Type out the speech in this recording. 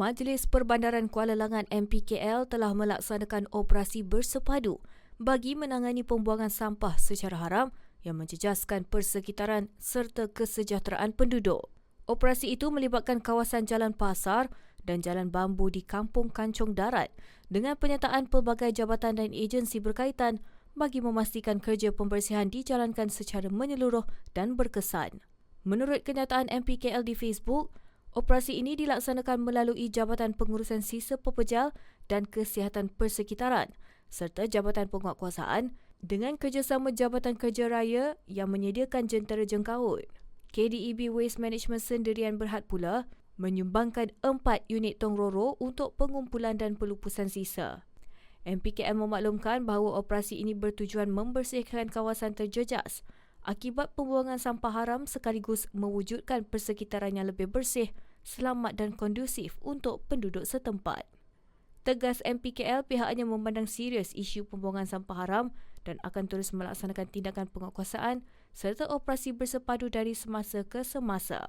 Majlis Perbandaran Kuala Langat MPKL telah melaksanakan operasi bersepadu bagi menangani pembuangan sampah secara haram yang menjejaskan persekitaran serta kesejahteraan penduduk. Operasi itu melibatkan kawasan Jalan Pasar dan Jalan Bambu di Kampung Kancung Darat dengan penyertaan pelbagai jabatan dan agensi berkaitan bagi memastikan kerja pembersihan dijalankan secara menyeluruh dan berkesan. Menurut kenyataan MPKL di Facebook, Operasi ini dilaksanakan melalui Jabatan Pengurusan Sisa Pepejal dan Kesihatan Persekitaran serta Jabatan Penguatkuasaan dengan kerjasama Jabatan Kerja Raya yang menyediakan jentera jengkaut. KDEB Waste Management Sendirian Berhad pula menyumbangkan empat unit tong roro untuk pengumpulan dan pelupusan sisa. MPKM memaklumkan bahawa operasi ini bertujuan membersihkan kawasan terjejas akibat pembuangan sampah haram sekaligus mewujudkan persekitaran yang lebih bersih, selamat dan kondusif untuk penduduk setempat. Tegas MPKL pihaknya memandang serius isu pembuangan sampah haram dan akan terus melaksanakan tindakan penguatkuasaan serta operasi bersepadu dari semasa ke semasa.